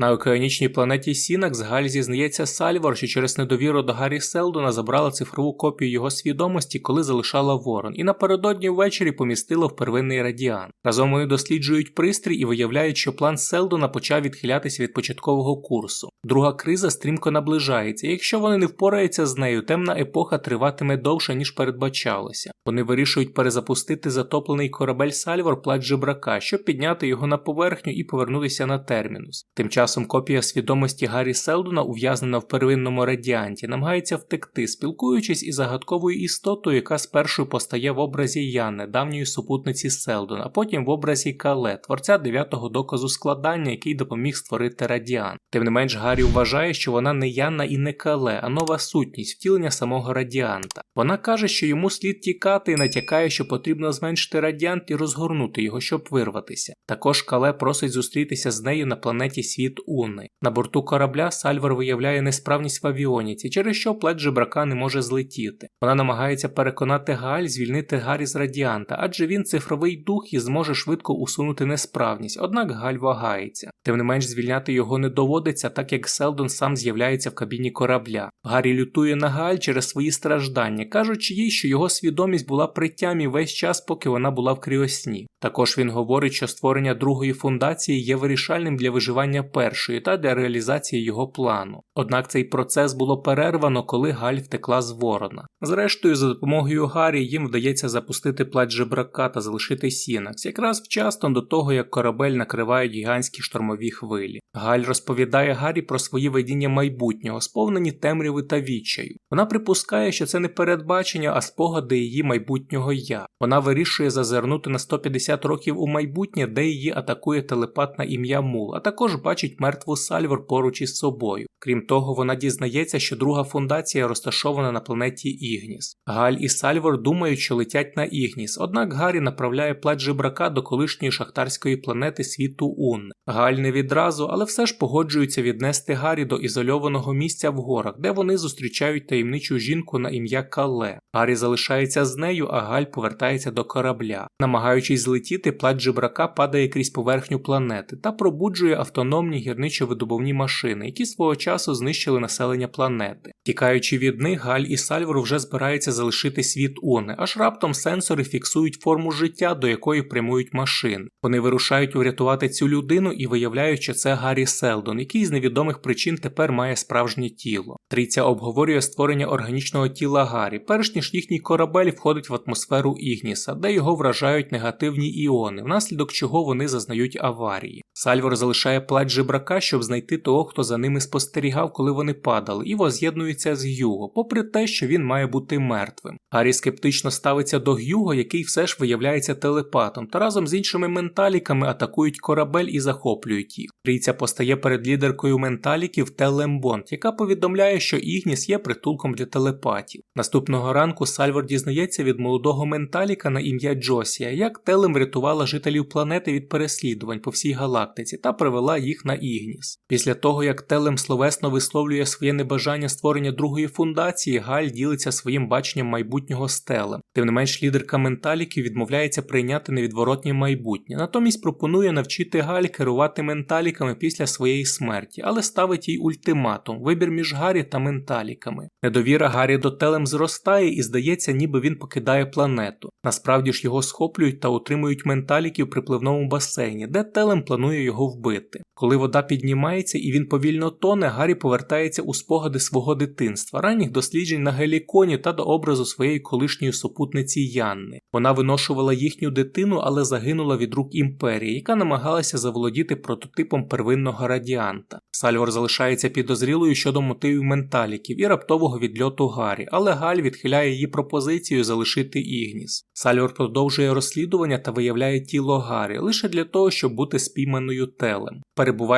На океанічній планеті Сінакс Галь зізнається Сальвор, що через недовіру до Гаррі Селдона забрала цифрову копію його свідомості, коли залишала Ворон, і напередодні ввечері помістила в первинний радіан. Разом вони досліджують пристрій і виявляють, що план Селдона почав відхилятися від початкового курсу. Друга криза стрімко наближається, і якщо вони не впораються з нею, темна епоха триватиме довше, ніж передбачалося. Вони вирішують перезапустити затоплений корабель Сальвор плач жебрака, щоб підняти його на поверхню і повернутися на термінус. Тим часом копія свідомості Гаррі Селдона, ув'язнена в первинному радіанті, намагається втекти, спілкуючись із загадковою істотою, яка спершу постає в образі Яни, давньої супутниці Селдона, а потім в образі Кале, творця дев'ятого доказу складання, який допоміг створити радіан. Тим не менш, Гаррі вважає, що вона не Яна і не Кале, а нова сутність, втілення самого радіанта. Вона каже, що йому слід тікати і натякає, що потрібно зменшити радіант і розгорнути його, щоб вирватися. Також Кале просить зустрітися з нею на планеті Уни. На борту корабля Сальвар виявляє несправність в авіоніці, через що плед жебрака не може злетіти. Вона намагається переконати Галь звільнити Гаррі з радіанта, адже він цифровий дух і зможе швидко усунути несправність, однак Галь вагається. Тим не менш звільняти його не доводиться, так як Селдон сам з'являється в кабіні корабля. Гаррі лютує на Галь через свої страждання, кажучи їй, що його свідомість була при тямі весь час, поки вона була в кріосні. Також він говорить, що створення другої фундації є вирішальним для виживання першої та для реалізації його плану. Однак цей процес було перервано, коли Галь втекла з Ворона. Зрештою, за допомогою Гаррі їм вдається запустити плач жебрака та залишити Сінакс, якраз вчасно до того, як корабель накривають гігантські штормові хвилі. Галь розповідає Гаррі про свої видіння майбутнього, сповнені темряви та відчаю. Вона припускає, що це не передбачення, а спогади її майбутнього я. Вона вирішує зазирнути на 150 років у майбутнє, де її атакує телепат на ім'я Мул, а також бачить мертву Сальвор поруч із собою. Крім того, вона дізнається, що друга фундація розташована на планеті Ігніс. Галь і Сальвор думають, що летять на Ігніс, однак Гаррі направляє плач жебрака до колишньої шахтарської планети світу Унне. Галь не відразу, але все ж погоджується віднести Гаррі до ізольованого місця в горах, де вони зустрічають таємничу жінку на ім'я Кале. Гаррі залишається з нею, а Галь повертається до корабля. Намагаючись злетіти, плач жебрака падає крізь поверхню планети та пробуджує автономні гірничо-видобувні машини, які свого часу знищили населення планети. Тікаючи від них, Галь і Сальвор вже збираються залишити світ Уни, аж раптом сенсори фіксують форму життя, до якої прямують машини. Вони вирушають врятувати цю людину і виявляють, що це Гаррі Селдон, який з невідомих причин тепер має справжнє тіло. Трійця обговорює створення органічного тіла Гаррі, перш ніж їхній корабель входить в атмосферу Ігніса, де його вражають негативні іони, внаслідок чого вони зазнають аварії. Сальвор залишає плач жебрака, щоб знайти того, хто за ними спостерігав, коли вони падали, і воз'єднується з Гюго, попри те, що він має бути мертвим. Гаррі скептично ставиться до Гюго, який все ж виявляється телепатом, та разом з іншими менталіками атакують корабель і захоплюють їх. Трійця постає перед лідеркою менталіків Телем Бонд, яка повідомляє, що Ігніс є притулком для телепатів. Наступного ранку Сальвор дізнається від молодого менталіка на ім'я Джосія, як Телем врятувала жителів планети від переслідувань по всій галактиці та привела їх на Ігніс. Після того, як Телем словесно висловлює своє небажання створення другої фундації, Галь ділиться своїм баченням майбутнього з Телем. Тим не менш, лідерка менталіків відмовляється прийняти невідворотнє майбутнє, натомість пропонує навчити Галь керувати менталіками після своєї смерті, але ставить їй ультиматум вибір між Гаррі та менталіками. Недовіра Гаррі до Телем зростає і здається, ніби він покидає планету. Насправді ж його схоплюють та утримують менталіків в припливному басейні, де Телем планує його вбити. Коли вода піднімається і він повільно тоне, Гаррі повертається у спогади свого дитинства, ранніх досліджень на Геліконі та до образу своєї колишньої супутниці Янни. Вона виношувала їхню дитину, але загинула від рук імперії, яка намагалася заволодіти прототипом первинного радіанта. Сальвор залишається підозрілою щодо мотивів менталіків і раптового відльоту Гаррі, але Галь відхиляє її пропозицію залишити Ігніс. Сальвор продовжує розслідування та виявляє тіло Гаррі лише для того, щоб бути спійманою телем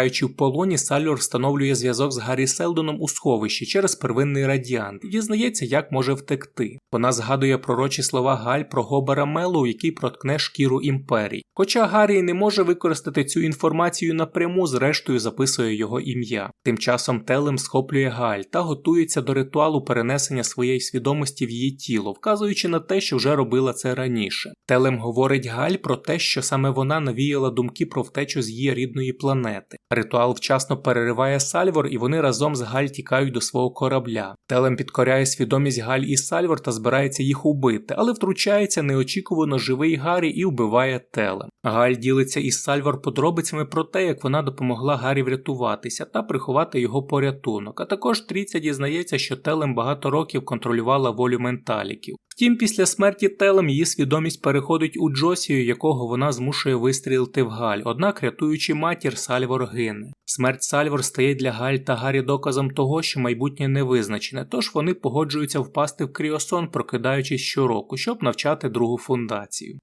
перебуваючи в полоні, Саллюр встановлює зв'язок з Гаррі Селдоном у сховищі через первинний радіант і дізнається, як може втекти. Вона згадує пророчі слова Галь про Гобера Мелу, який проткне шкіру імперії. Хоча Гаррі не може використати цю інформацію напряму, зрештою записує його ім'я. Тим часом Телем схоплює Галь та готується до ритуалу перенесення своєї свідомості в її тіло, вказуючи на те, що вже робила це раніше. Телем говорить Галь про те, що саме вона навіяла думки про втечу з її рідної планети. Ритуал вчасно перериває Сальвор, і вони разом з Галь тікають до свого корабля. Телем підкоряє свідомість Галь і Сальвор та збирається їх убити, але втручається неочікувано живий Гаррі і вбиває Телем. Галь ділиться із Сальвор подробицями про те, як вона допомогла Гаррі врятуватися та приховати його порятунок. А також Тріця дізнається, що Телем багато років контролювала волю менталіків. Втім, після смерті Телем її свідомість переходить у Джосію, якого вона змушує вистрілити в Галь, однак рятуючи матір, Сальвор гине. Смерть Сальвор стає для Галь та Гаррі доказом того, що майбутнє не визначене, тож вони погоджуються впасти в кріосон, прокидаючись щороку, щоб навчати другу фундацію.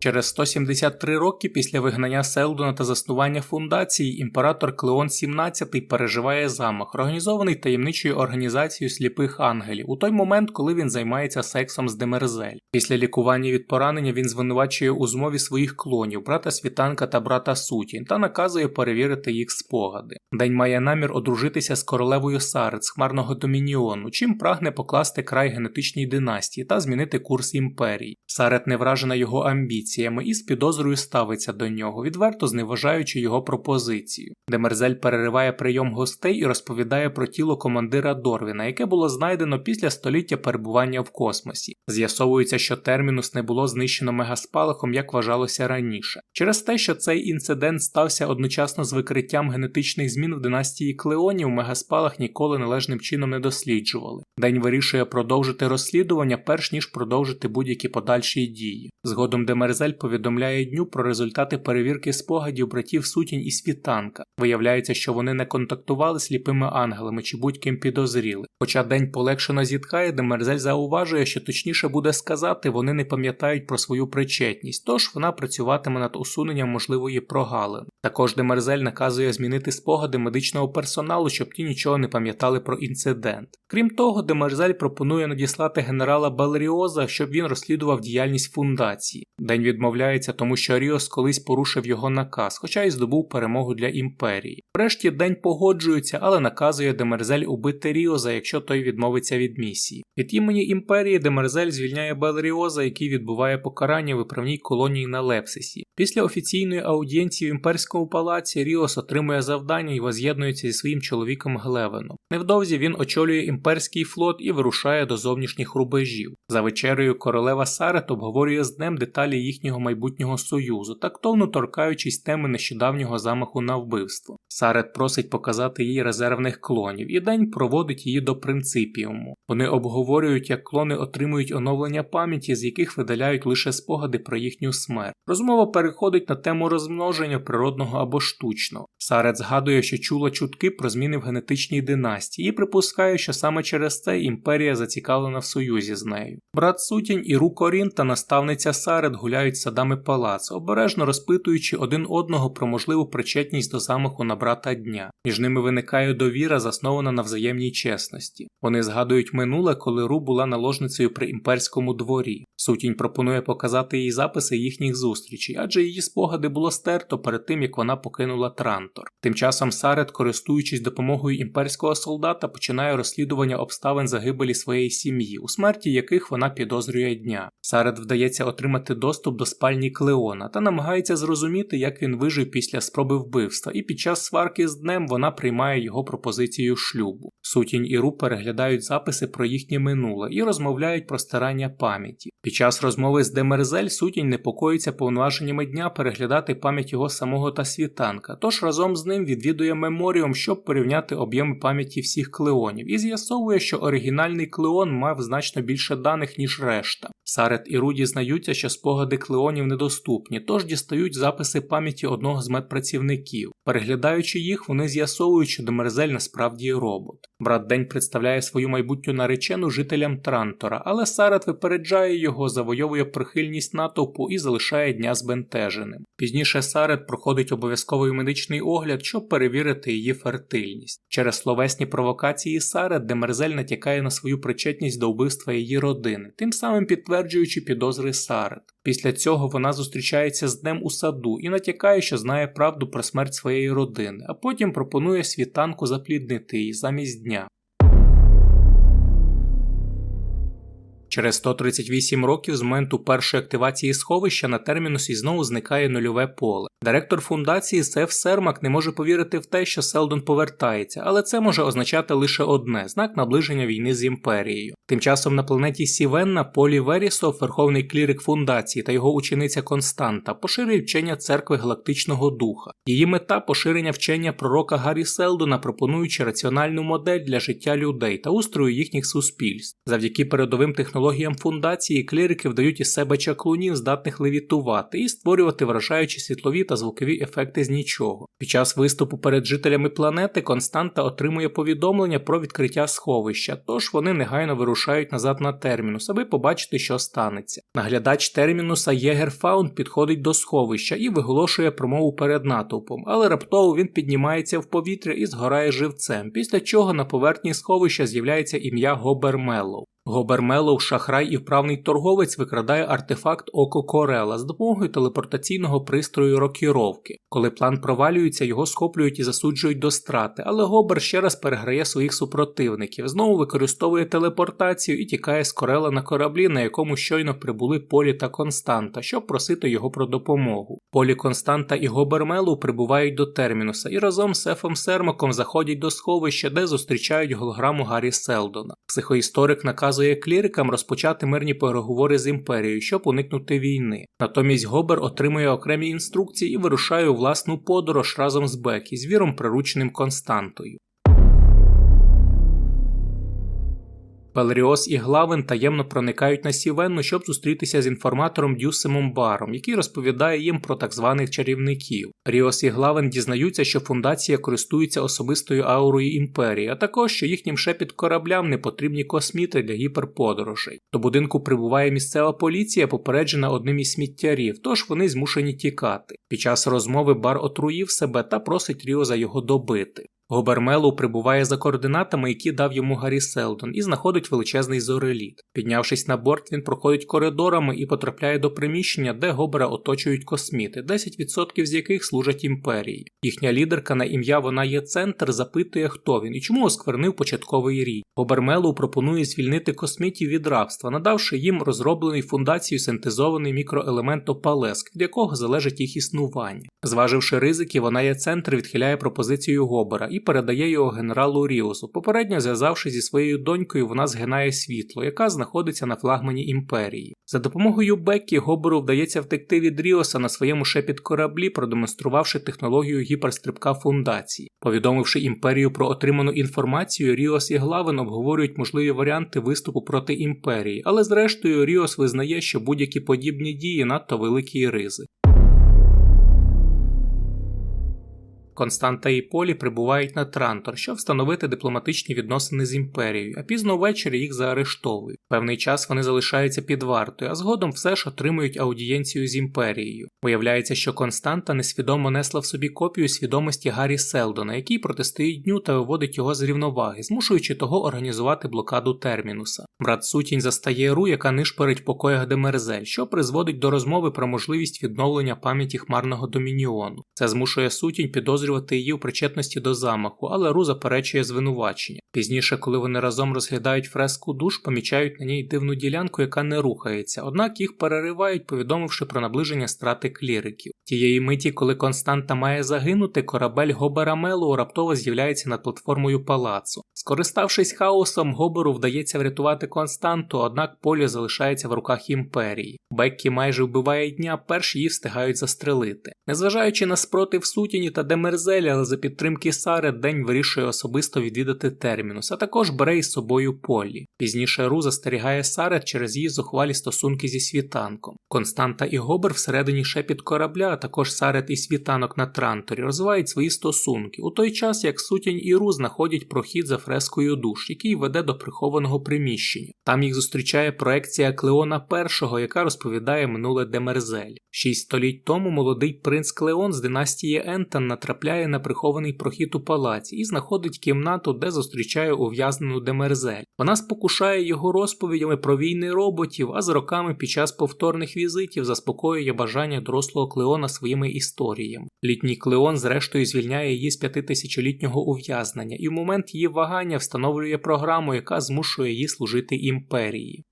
Через 173 роки після вигнання Селдона та заснування фундації імператор Клеон XVII переживає замах, організований таємничою організацією сліпих ангелів у той момент, коли він займається сексом з Демерзель. Після лікування від поранення він звинувачує у змові своїх клонів, брата Світанка та брата Сутін, та наказує перевірити їх спогади. День має намір одружитися з королевою Сарет з хмарного домініону, чим прагне покласти край генетичній династії та змінити курс імперії. Сарет не вражена його амбіцій амбіціями і з підозрою ставиться до нього, відверто зневажаючи його пропозицію. Демерзель перериває прийом гостей і розповідає про тіло командира Дорвіна, яке було знайдено після століття перебування в космосі. З'ясовується, що термінус не було знищено мегаспалахом, як вважалося раніше. Через те, що цей інцидент стався одночасно з викриттям генетичних змін в династії Клеонів, мегаспалах ніколи належним чином не досліджували. День вирішує продовжити розслідування, перш ніж продовжити будь-які подальші дії. Згодом Демерзель Гризель повідомляє дню про результати перевірки спогадів братів сутінь і світанка. Виявляється, що вони не контактували сліпими ангелами чи будь-ким підозріли. Хоча день полегшено зіткає, Демерзель зауважує, що точніше буде сказати, вони не пам'ятають про свою причетність, тож вона працюватиме над усуненням можливої прогалини. Також Демерзель наказує змінити спогади медичного персоналу, щоб ті нічого не пам'ятали про інцидент. Крім того, Демерзель пропонує надіслати генерала Балеріоза, щоб він розслідував діяльність фундації. День відмовляється, тому що Ріос колись порушив його наказ, хоча й здобув перемогу для імперії. Врешті день погоджується, але наказує Демерзель убити Ріоза, якщо той відмовиться від місії. Від імені імперії Демерзель звільняє Белріоза, який відбуває покарання в виправній колонії на Лепсисі. Після офіційної аудієнції в імперському палаці Ріос отримує завдання і воз'єднується зі своїм чоловіком Глевеном. Невдовзі він очолює імперський флот і вирушає до зовнішніх рубежів. За вечерею королева Сарет обговорює з днем деталі їх їхнього майбутнього союзу, тактовно торкаючись теми нещодавнього замаху на вбивство. Сарет просить показати їй резервних клонів, і день проводить її до принципіуму. Вони обговорюють, як клони отримують оновлення пам'яті, з яких видаляють лише спогади про їхню смерть. Розмова переходить на тему розмноження природного або штучного. Сарет згадує, що чула чутки про зміни в генетичній династії, і припускає, що саме через це імперія зацікавлена в союзі з нею. Брат Сутінь і Рукорін та наставниця Сарет гуляють гуляють садами палац, обережно розпитуючи один одного про можливу причетність до замаху на брата дня. Між ними виникає довіра, заснована на взаємній чесності. Вони згадують минуле, коли Ру була наложницею при імперському дворі. Сутінь пропонує показати їй записи їхніх зустрічей, адже її спогади було стерто перед тим, як вона покинула Трантор. Тим часом Сарет, користуючись допомогою імперського солдата, починає розслідування обставин загибелі своєї сім'ї, у смерті яких вона підозрює дня. Сарет вдається отримати доступ до спальні Клеона та намагається зрозуміти, як він вижив після спроби вбивства, і під час сварки з днем вона приймає його пропозицію шлюбу. Сутінь і Ру переглядають записи про їхнє минуле і розмовляють про старання пам'яті. Під час розмови з Демерзель сутінь непокоїться повноваженнями дня переглядати пам'ять його самого та світанка, тож разом з ним відвідує меморіум, щоб порівняти об'єми пам'яті всіх клеонів, і з'ясовує, що оригінальний клеон мав значно більше даних, ніж решта. Сарет і Ру дізнаються, що спогади Клеонів недоступні, тож дістають записи пам'яті одного з медпрацівників. Переглядаючи їх, вони з'ясовують, що Демерзель насправді робот. Брат День представляє свою майбутню наречену жителям Трантора, але Сарат випереджає його, завойовує прихильність натовпу і залишає дня збентеженим. Пізніше Сарет проходить обов'язковий медичний огляд, щоб перевірити її фертильність. Через словесні провокації Сарет Демерзель натякає на свою причетність до вбивства її родини, тим самим підтверджуючи підозри Сарет. Після цього вона зустрічається з днем у саду і натякає, що знає правду про смерть своєї родини, а потім пропонує світанку запліднити її замість дня. Через 138 років з моменту першої активації сховища на термінусі знову зникає нульове поле. Директор фундації Сеф Сермак не може повірити в те, що Селдон повертається, але це може означати лише одне знак наближення війни з імперією. Тим часом на планеті Сівенна Полі Верісов, верховний клірик фундації та його учениця Константа поширюють вчення церкви галактичного духа. Її мета поширення вчення пророка Гаррі Селдона, пропонуючи раціональну модель для життя людей та устрою їхніх суспільств. Завдяки передовим технологіям фундації клірики вдають із себе чаклунів, здатних левітувати і створювати вражаючі світлові та звукові ефекти з нічого. Під час виступу перед жителями планети Константа отримує повідомлення про відкриття сховища, тож вони негайно вирушають назад на термінус, аби побачити, що станеться. Наглядач термінуса Єгер Фаунд підходить до сховища і виголошує промову перед натовпом, але раптово він піднімається в повітря і згорає живцем, після чого на поверхні сховища з'являється ім'я Гобер Меллоу. Гобермелов, шахрай і вправний торговець викрадає артефакт Око Корела з допомогою телепортаційного пристрою рокіровки. Коли план провалюється, його схоплюють і засуджують до страти, але Гобер ще раз переграє своїх супротивників, знову використовує телепортацію і тікає з Корела на кораблі, на якому щойно прибули Полі та Константа, щоб просити його про допомогу. Полі Константа і Гобермелу прибувають до термінуса і разом з Ефом Сермаком заходять до сховища, де зустрічають голограму Гаррі Селдона. Психоісторик наказує клірикам розпочати мирні переговори з імперією, щоб уникнути війни. Натомість Гобер отримує окремі інструкції і вирушає у власну подорож разом з Бекі, звіром прирученим Константою. Пелеріос і Главен таємно проникають на Сівенну, щоб зустрітися з інформатором Дюсимом Баром, який розповідає їм про так званих чарівників. Ріос і Главен дізнаються, що фундація користується особистою аурою імперії, а також що їхнім шепіт кораблям не потрібні косміти для гіперподорожей. До будинку прибуває місцева поліція, попереджена одним із сміттярів, тож вони змушені тікати. Під час розмови бар отруїв себе та просить Ріоза його добити. Гобермелу прибуває за координатами, які дав йому Гаррі Селдон, і знаходить величезний зореліт. Піднявшись на борт, він проходить коридорами і потрапляє до приміщення, де Гобера оточують косміти, 10% з яких служать імперії. Їхня лідерка на ім'я вона є центр, запитує, хто він і чому осквернив початковий рій. Гобермелу пропонує звільнити космітів від рабства, надавши їм розроблений фундацією синтезований мікроелемент Опалеск, від якого залежить їх існування. Зваживши ризики, вона є центр відхиляє пропозицію Гобера і передає його генералу Ріусу. Попередньо зв'язавшись зі своєю донькою, вона згинає світло, яка знаходиться на флагмані імперії. За допомогою Беккі Гоберу вдається втекти від Ріоса на своєму шепіт кораблі, продемонструвавши технологію гіперстрибка фундації. Повідомивши імперію про отриману інформацію, Ріос і Главен обговорюють можливі варіанти виступу проти імперії, але зрештою Ріос визнає, що будь-які подібні дії надто великі ризи. Константа і Полі прибувають на Трантор, щоб встановити дипломатичні відносини з імперією, а пізно ввечері їх заарештовують. Певний час вони залишаються під вартою, а згодом все ж отримують аудієнцію з імперією. Виявляється, що Константа несвідомо несла в собі копію свідомості Гаррі Селдона, який протистоїть дню та виводить його з рівноваги, змушуючи того організувати блокаду термінуса. Брат Сутінь застає Ру, яка нишпорить в покоях Демерзель, що призводить до розмови про можливість відновлення пам'яті хмарного домініону. Це змушує Сутінь підозрювати підозрювати її у причетності до замаху, але Ру заперечує звинувачення. Пізніше, коли вони разом розглядають фреску душ, помічають на ній дивну ділянку, яка не рухається, однак їх переривають, повідомивши про наближення страти кліриків. Тієї миті, коли Константа має загинути, корабель Гобера Мелу раптово з'являється над платформою палацу. Скориставшись хаосом, Гоберу вдається врятувати Константу, однак полі залишається в руках імперії. Беккі майже вбиває дня, перш її встигають застрелити. Незважаючи на спротив Сутіні та Демерзеля, але за підтримки Сари день вирішує особисто відвідати термінус, а також бере із собою полі. Пізніше Ру застерігає Сарет через її зухвалі стосунки зі світанком. Константа і Гобер всередині шепіт корабля, а також Сарет і світанок на Транторі розвивають свої стосунки, у той час як Сутінь і Ру знаходять прохід за фрескою душ, який веде до прихованого приміщення. Там їх зустрічає проекція Клеона І, яка розповідає минуле Демерзель. Шість століть тому молодий принц Клеон з династії Ентон натрапляє на прихований прохід у палаці і знаходить кімнату, де зустрічає ув'язнену Демерзель. Вона спокушає його розповідями про війни роботів, а з роками під час повторних візитів заспокоює бажання дорослого Клеона своїми історіями. Літній Клеон, зрештою, звільняє її з п'ятитисячолітнього ув'язнення, і в момент її вагання встановлює програму, яка змушує її служити імперії.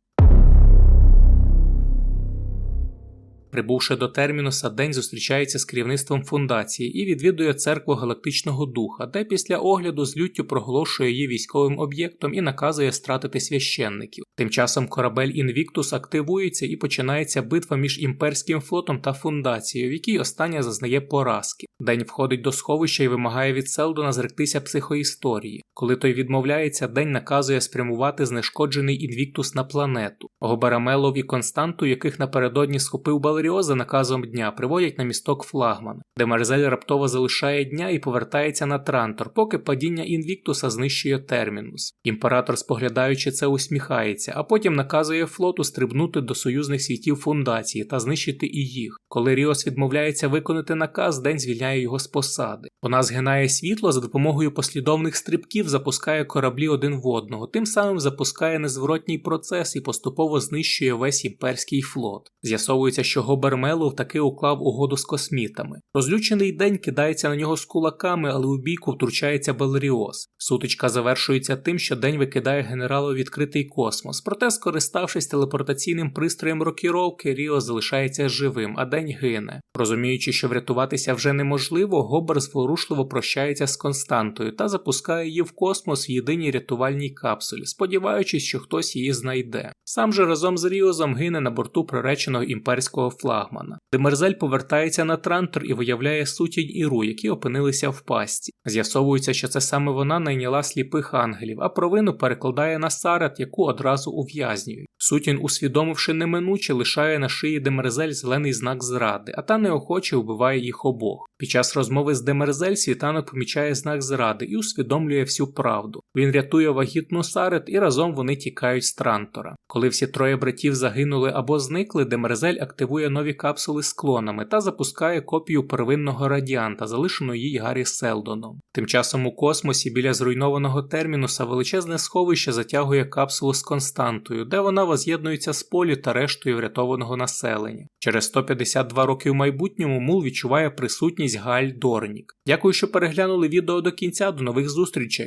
Прибувши до термінуса, День зустрічається з керівництвом фундації і відвідує церкву Галактичного Духа, де після огляду з люттю проголошує її військовим об'єктом і наказує стратити священників. Тим часом корабель Інвіктус активується і починається битва між імперським флотом та фундацією, в якій остання зазнає поразки. День входить до сховища і вимагає від Селдона зректися психоісторії. Коли той відмовляється, день наказує спрямувати знешкоджений інвіктус на планету. Гобарамелов і Константу, яких напередодні схопив Балеріо за наказом дня, приводять на місток флагман, де Мерзель раптово залишає дня і повертається на Трантор, поки падіння інвіктуса знищує термінус. Імператор, споглядаючи це, усміхається, а потім наказує флоту стрибнути до союзних світів фундації та знищити і їх. Коли Ріос відмовляється виконати наказ, день звільняє його з посади. Вона згинає світло за допомогою послідовних стрибків, запускає кораблі один в одного, тим самим запускає незворотній процес і поступово знищує весь імперський флот. З'ясовується, що Гобермелов таки уклав угоду з космітами. Розлючений день кидається на нього з кулаками, але у бійку втручається Белеріос. Сутичка завершується тим, що день викидає генералу відкритий космос. Проте, скориставшись телепортаційним пристроєм рокіровки, Ріо залишається живим, а день гине. Розуміючи, що врятуватися вже неможливо, Гобер зворушливо прощається з Константою та запускає її в космос в єдиній рятувальній капсулі, сподіваючись, що хтось її знайде. Сам же разом з Ріозом гине на борту приреченого імперського флагмана. Демерзель повертається на Трантор і виявляє сутінь Іру, які опинилися в пасті. З'ясовується, що це саме вона найняла сліпих ангелів, а провину перекладає на Сарат, яку одразу ув'язнюють. Сутін, усвідомивши неминуче, лишає на шиї Демерзель зелений знак зради, а та неохоче вбиває їх обох. Під час розмови з Демерзель світанок помічає знак зради і усвідомлює всю правду. Він рятує вагітну Сарет і разом вони тікають з Трантора. Коли всі троє братів загинули або зникли, Демерзель активує нові капсули з клонами та запускає копію первинного радіанта, залишену їй Гаррі Селдоном. Тим часом у космосі біля зруйнованого термінуса величезне сховище затягує капсулу з константою, де вона воз'єднується з полі та рештою врятованого населення. Через 152 роки в майбутньому Мул відчуває присутність Галь Дорнік. Дякую, що переглянули відео до кінця. До нових зустрічей!